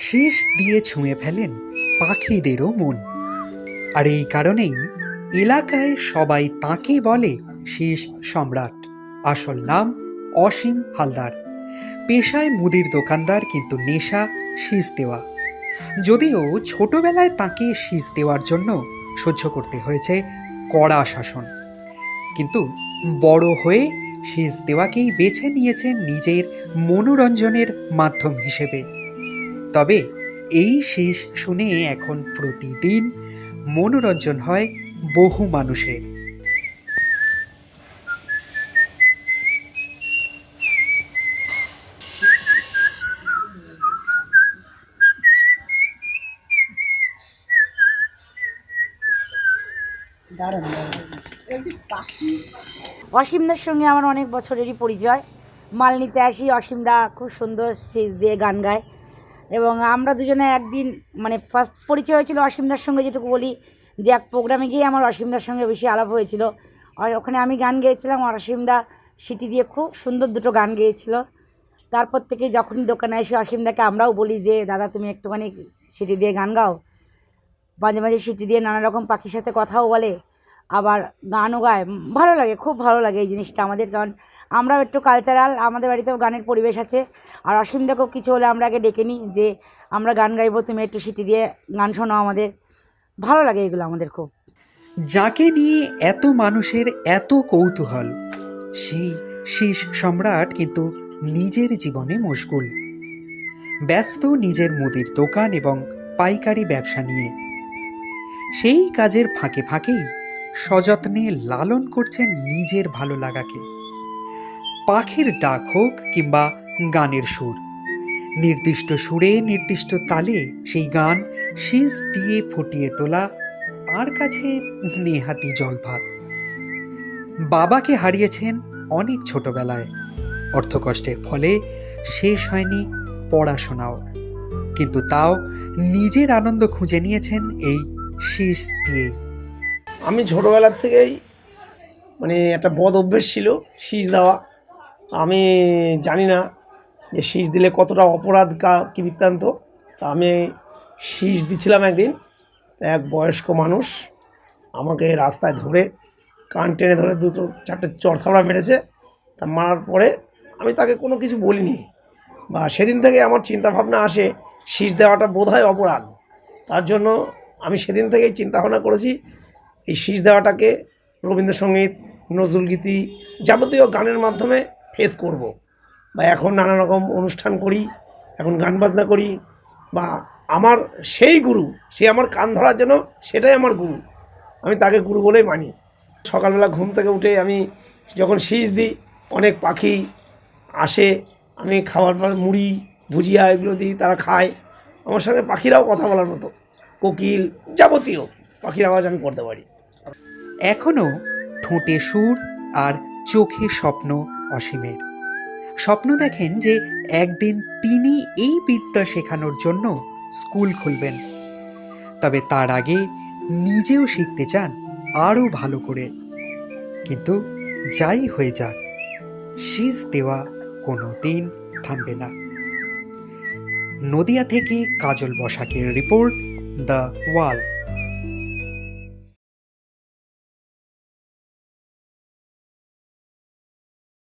শীষ দিয়ে ছুঁয়ে ফেলেন পাখিদেরও মন। আর এই কারণেই এলাকায় সবাই তাকে বলে শীষ সম্রাট। আসল নাম অসীম হালদার। পেশায় মুদির দোকানদার কিন্তু নেশা, শীষ দেওয়া। যদিও ছোটবেলায় তাকে শীষ দেওয়ার জন্য সহ্য করতে হয়েছে কড়া শাসন। কিন্তু বড় হয়ে শীষ দেওয়াকেই বেছে নিয়েছেন নিজের মনোরঞ্জনের মাধ্যম হিসেবে। তবে এই শেষ শুনে এখন প্রতিদিন মনোরঞ্জন হয় বহু মানুষের। অসীমদার সঙ্গে আমার অনেক বছরেরই পরিচয়। মাল নিতে আসি অসীমদা খুব সুন্দর স্টেজ দিয়ে গান গায়। এবং আমরা দুজনে একদিন মানে ফার্স্ট পরিচয় হয়েছিল অসীমদার সঙ্গে, যেটুকু বলি যে এক প্রোগ্রামে গিয়ে আমার অসীমদার সঙ্গে বেশি আলাপ হয়েছিল। আর ওখানে আমি গান গেয়েছিলাম অসীমদা সিটি দিয়ে খুব সুন্দর দুটো গান গেয়েছিল। তারপর থেকে যখনই দোকানে আসি অসীমদাকে আমরাও বলি যে, দাদা, তুমি একটুখানি সিটি দিয়ে গান গাও। মাঝে মাঝে সিটি দিয়ে নানা রকম পাখির সাথে কথাও বলে। আবার গানও গায়। ভালো লাগে, খুব ভালো লাগে এই জিনিসটা আমাদের, কারণ আমরাও একটু কালচারাল আমাদের বাড়িতেও গানের পরিবেশ আছে। আর অসীমদাকেও কিছু হলে আমরা আগে ডেকে নিই যে, আমরা গান গাইবো, তুমি একটু সিটি দিয়ে গান শোনাও আমাদের। ভালো লাগে এগুলো আমাদের খুব। যাকে নিয়ে এত মানুষের এত কৌতূহল, সেই শীষ সম্রাট কিন্তু নিজের জীবনে মশগুল। ব্যস্ত নিজের মুদির দোকান এবং পাইকারি ব্যবসা নিয়ে। সেই কাজের ফাঁকে ফাঁকেই সযত্নে লালন করছেন নিজের ভালো লাগাকে। পাখির ডাক হোক কিংবা গানের সুর। নির্দিষ্ট সুরে, নির্দিষ্ট তালে সেই গান শীষ দিয়ে ফুটিয়ে তোলা তার কাছে নেহাতি জলভাত বাবাকে হারিয়েছেন অনেক ছোটবেলায়। অর্থকষ্টের ফলে শেষ হয়নি পড়াশোনাও। কিন্তু তাও নিজের আনন্দ খুঁজে নিয়েছেন এই শীষ দিয়েই। আমি ছোটোবেলার থেকেই মানে একটা বদ অভ্যেস ছিল শীষ দেওয়া। আমি জানি না যে শীষ দিলে কতটা অপরাধ কা, কী বৃত্তান্ত। তা আমি শীষ দিচ্ছিলাম একদিন এক বয়স্ক মানুষ আমাকে রাস্তায় ধরে, কান টেনে ধরে দুটো, চারটে চড়থাবড়া মেরেছে। তা মারার পরে আমি তাকে কোনো কিছু বলিনি। বা সেদিন থেকে আমার চিন্তা ভাবনা আসে, শীষ দেওয়াটা বোধহয় অপরাধ। তার জন্য আমি সেদিন থেকেই চিন্তা ভাবনা করেছি এই শীষ দেওয়াটাকে রবীন্দ্রসঙ্গীত নজরুলগীতি যাবতীয় গানের মাধ্যমে ফেস করব। বা এখন নানা রকম অনুষ্ঠান করি, এখন গান বাজনা করি, বা আমার সেই গুরু, সে আমার কান ধরার জন্য সেটাই আমার গুরু, আমি তাকে গুরু বলেই মানি। সকালবেলা ঘুম থেকে উঠে আমি যখন শীষ দিই, অনেক পাখি আসে, আমি খাবার পর মুড়ি, ভুজিয়া এগুলো দিই, তারা খায়। আমার সঙ্গে পাখিরাও কথা বলার মতো, কোকিল যাবতীয় পাখির আওয়াজ আমি করতে পারি। এখনও ঠোঁটে সুর আর চোখে স্বপ্ন অসীমের। স্বপ্ন দেখেন যে একদিন তিনি এই বিদ্যা শেখানোর জন্য স্কুল খুলবেন। তবে তার আগে নিজেও শিখতে চান আরও ভালো করে। কিন্তু যাই হয়ে যাক শীষ দেওয়া কোনো দিন থামবে না। নদিয়া থেকে কাজল বসাকের রিপোর্ট, দ্য ওয়াল।